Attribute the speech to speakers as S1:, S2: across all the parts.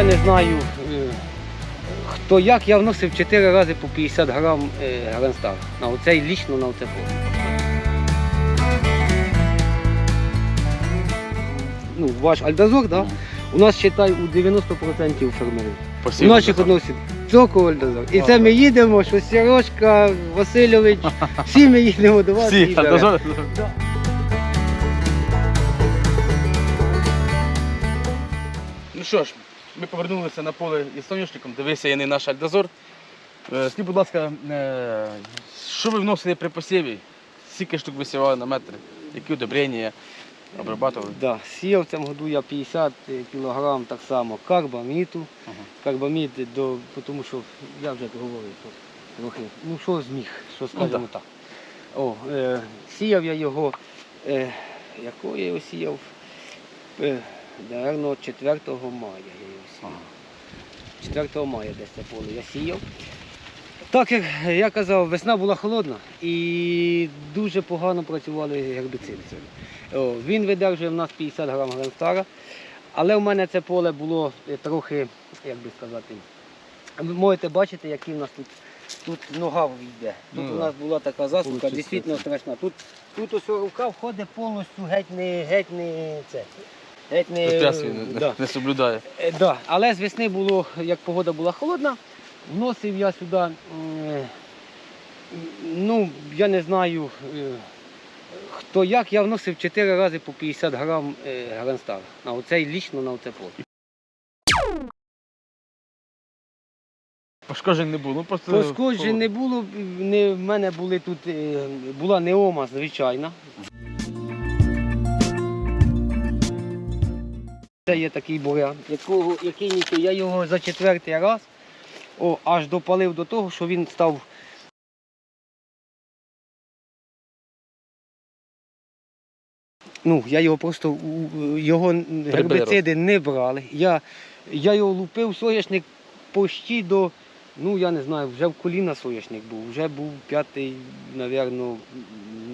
S1: я не знаю, е, хто як, я вносив 4 рази по 50 грам е, гранстар. На оцей лічно на оце поле. Ну, ваш альдазор, да? у нас считай у 90% фермерів. У наших односин цілку альдазор. І це ми їдемо, що Сірочка, Васильович, всі ми їдемо до вас.
S2: Всі,
S1: і.
S2: Альдазор.
S1: Да.
S2: Ну що ж, ми повернулися на поле із соняшником, дивився я не наш альдозор. Е, Скажіть, будь ласка, е, що ви вносили при посіві? Скільки штук висівали на метр? Які удобрення обрабатували?
S1: Да, сіяв в цьому году я 50 кг так само карбаміту.
S2: Ага.
S1: Карбамід, до, тому що я вже говорив тут трохи, ну що зміг, що скажемо так. О, е, сіяв я його, е, якого я його сіяв? Е, Наверно, 4 мая я його сіяв. 4 мая десь це поле я сіяв. Так як я казав, весна була холодна і дуже погано працювали гербіциди. О, він видержує в нас 50 грам гранстара, але в мене це поле було е, трохи, як би сказати, ви можете бачити, який в нас тут, тут нога війде. Тут
S2: Ну,
S1: у нас була така
S2: Получиться
S1: дійсно страшна. Тут, тут ось рука входить повністю геть не, геть не це. Геть не,
S2: Препятствий не,
S1: да.
S2: не соблюдає.
S1: Е, Да, але з весни було, як погода була холодна, вносив я сюди, м, е, ну, я не знаю, е, хто як, я вносив 4 рази по 50 грам е, гранстар. На оцей лічно на оце поле.
S2: Пошкоджень не було. Ну, просто
S1: Пошкоджень не було, не, в мене були тут, е, була неома звичайна. Це є такий бурян, якого, який я його за четвертий раз о, аж допалив до того, що він став. Ну, я його просто його гербіциди не брали. Я, я його лупив соняшник почти до, ну я не знаю, вже в коліна соняшник був, вже був п'ятий, напевно,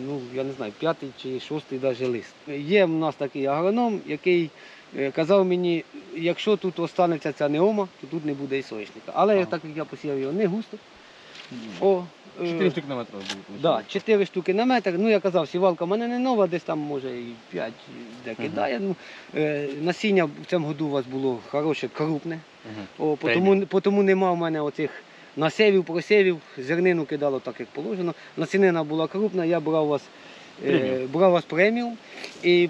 S1: ну я не знаю, п'ятий чи шостий навіть лист. Є в нас такий агроном, який казав мені, якщо тут останеться ця неома, то тут не буде і соняшника. Але
S2: Ага.
S1: так як я посіяв його не густо. О, е,
S2: 4 штуки на метр.
S1: Да, 4 штуки на метр. Ну, я казав, сівалка в мене не нова, десь там може і 5 де кидає. Ну, е, насіння в цьому году у вас було хороше, крупне.
S2: Угу.
S1: О, тому, тому нема в мене оцих насевів, просевів, зернину кидало так, як положено. Насінина була крупна, я брав у вас. Е,
S2: Преміум.
S1: Брав вас преміум, і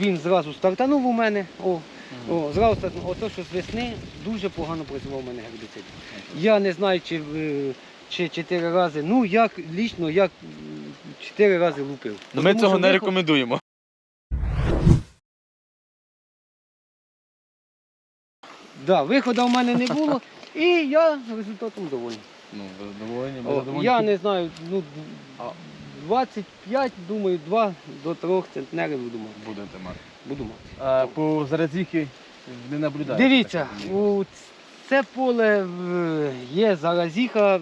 S1: він зразу стартанув у мене. О, о, зразу стартанув. Ото, що з весни дуже погано працював у мене гербіцид. Я не знаю, чи, е, чи чотири рази, ну як лічно, як чотири рази лупив.
S2: Ну, ми
S1: Тому
S2: цього не рекомендуємо.
S1: Да, виходу в мене не було, і я результатом довольний.
S2: Ну, задоволені, задоволені.
S1: я не знаю, ну
S2: А.
S1: 25, думаю, 2 до 3 центнерів буду мати.
S2: Будете мати.
S1: Буду мати.
S2: А по заразіхи не наблюдаєте?
S1: Дивіться, у це поле є заразіха.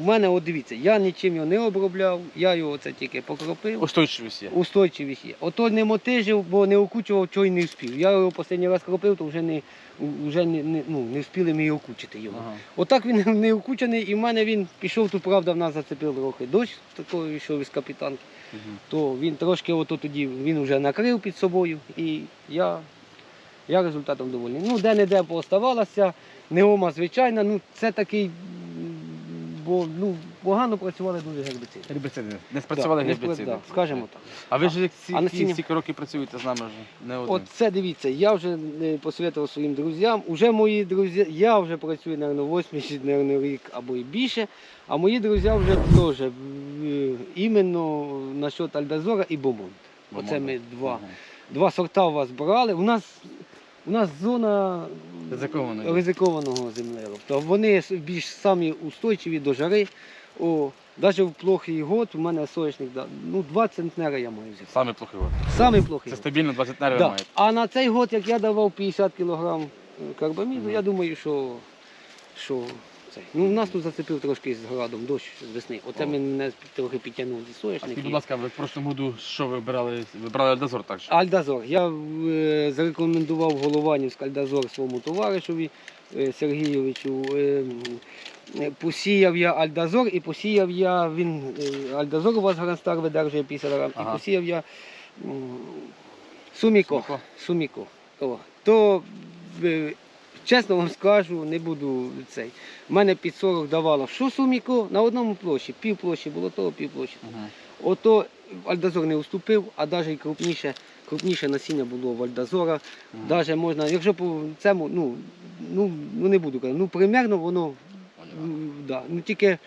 S1: У мене, от дивіться, я нічим його не обробляв, я його це тільки покропив.
S2: Устойчивість є.
S1: Устойчивість є. Ото не мотижив, бо не окучував, чого й не вспів. Я його останній раз кропив, то вже не, вже не, не, ну, не вспіли ми окучити його.
S2: Ага.
S1: Отак він не окучений, і в мене він пішов, тут правда в нас зацепив трохи дощ, такий йшов із капітанки,
S2: Мгм.
S1: то він трошки ото тоді він вже накрив під собою, і я, я результатом довольний. Ну, де-не-де пооставалася, неома звичайна, ну це такий, бо ну, погано працювали дуже гербіциди.
S2: Гербіциди. Не спрацювали
S1: Да, не спра-
S2: гербіциди.
S1: да, скажімо так.
S2: А ви ж як ці,
S1: А
S2: стільки років працюєте з нами вже? Не один.
S1: От це дивіться, я вже е, посвятив своїм друзям. Уже мої друзі, я вже працюю, мабуть, 8 мабуть, рік або і більше. А мої друзі вже теж е, іменно насчет Альдазора і Бомонт. Оце ми два,
S2: Ага.
S1: два сорта у вас брали. У нас, у нас зона
S2: Ризикованої.
S1: ризикованого землеробства. Вони більш самі устойчиві до жари. О, навіть в плохий год у мене соняшник, да, ну 2 центнера я маю взяти.
S2: Саме плохий год.
S1: Самий плохий
S2: Це
S1: год.
S2: стабільно 20 нервів
S1: Да.
S2: мають.
S1: А на цей год, як я давав 50 кг карбаміду, я думаю, що, що цей. Ну, у нас тут зацепив трошки з градом дощ з весни. Оце
S2: О.
S1: мене трохи підтягнув зі
S2: А скажіть, будь ласка, ви в прошлому году що ви обирали? Вибрали Альдазор так же?
S1: Альдазор. Я е, зарекомендував Голованівськ Альдазор своєму товаришові е, Сергійовичу. Е, м, посіяв я Альдазор і посіяв я він е, Альдазор у вас Гранстар видержує 50 грам,
S2: Ага.
S1: і посіяв я м, Суміко.
S2: Суміко.
S1: Суміко. О, то е, чесно вам скажу, не буду цей. У мене під 40 давало що Суміко на одному площі, пів площі було того, пів площі.
S2: Мгм.
S1: Ото Альдазор не уступив, а навіть крупніше, крупніше насіння було в Альдазора.
S2: Мгм.
S1: Даже можна, якщо по цьому, ну, ну, ну не буду казати, ну примерно воно, м, да, ну тільки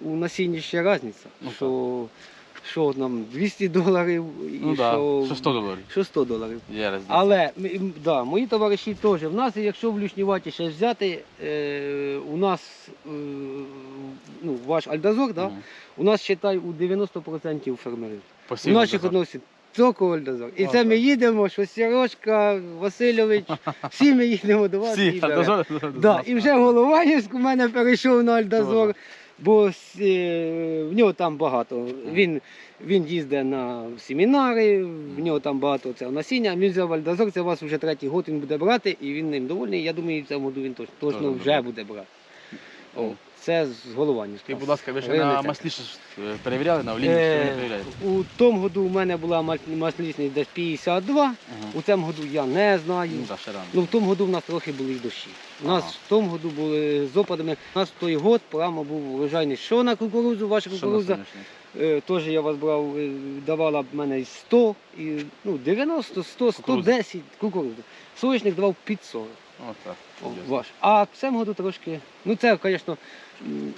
S1: у насінні ще різниця,
S2: Ну,
S1: що, що нам 200 доларів і
S2: Ну так,
S1: що,
S2: що 100 доларів.
S1: що 100 доларів.
S2: Є різниця.
S1: Але м, да, мої товариші теж. В нас, якщо в Люшніваті ще взяти, е, у нас е, ну, ваш Альдазор, да,
S2: Мгм.
S1: у нас считай у 90% фермерів. У наших
S2: Альдазор.
S1: односин тільки Альдазор. І
S2: О,
S1: це ми
S2: так.
S1: їдемо, що Сережка, Васильович, всі ми їдемо до вас.
S2: Всі,
S1: і беремо.
S2: Альдазор.
S1: Да, і вже Голованівськ у мене перейшов на Альдазор. Бо е, в нього там багато. Він, він їздить на семінари, в нього там багато цього насіння. Він взяв Альдазор, це у вас вже третій год він буде брати, і він ним довольний. Я думаю, в цьому году він точно, точно вже
S2: буде.
S1: буде брати. О, це з Голованівська.
S2: І, будь ласка, ви ще на масліше перевіряли, на олійні
S1: Е,
S2: не перевіряли?
S1: У тому году у мене була мас- маслісність десь 52,
S2: Ага.
S1: у цьому году я не знаю.
S2: Ну, так, ще рано.
S1: Ну, в тому году в нас трохи були й дощі. У нас
S2: Ага.
S1: в тому году були з опадами. У нас в той год прямо був урожайний. Що на кукурудзу, ваша кукурудза, е, теж я вас брав, е, давала б мене 100, і, ну, 90, 100,
S2: Кукурудза.
S1: 110 кукурудзу. Соняшник давав під 40.
S2: О, так.
S1: О, ваш. А в цьому году трошки, ну це, звісно,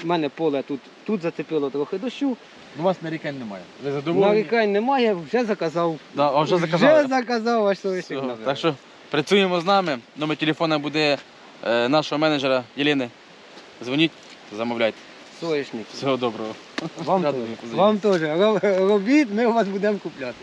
S1: в мене поле тут, тут зацепило трохи дощу.
S2: Ну, У вас нарікань немає. Ви задоволені?
S1: Нарікань немає, вже заказав.
S2: Да, а вже заказали.
S1: Вже заказав, соняшник
S2: Все. Так що працюємо з нами. Номер телефона буде е, нашого менеджера Єліни. Дзвоніть, замовляйте.
S1: Соняшник.
S2: Всього доброго.
S1: Вам теж. Вам теж. Робіть, ми у вас будемо купляти.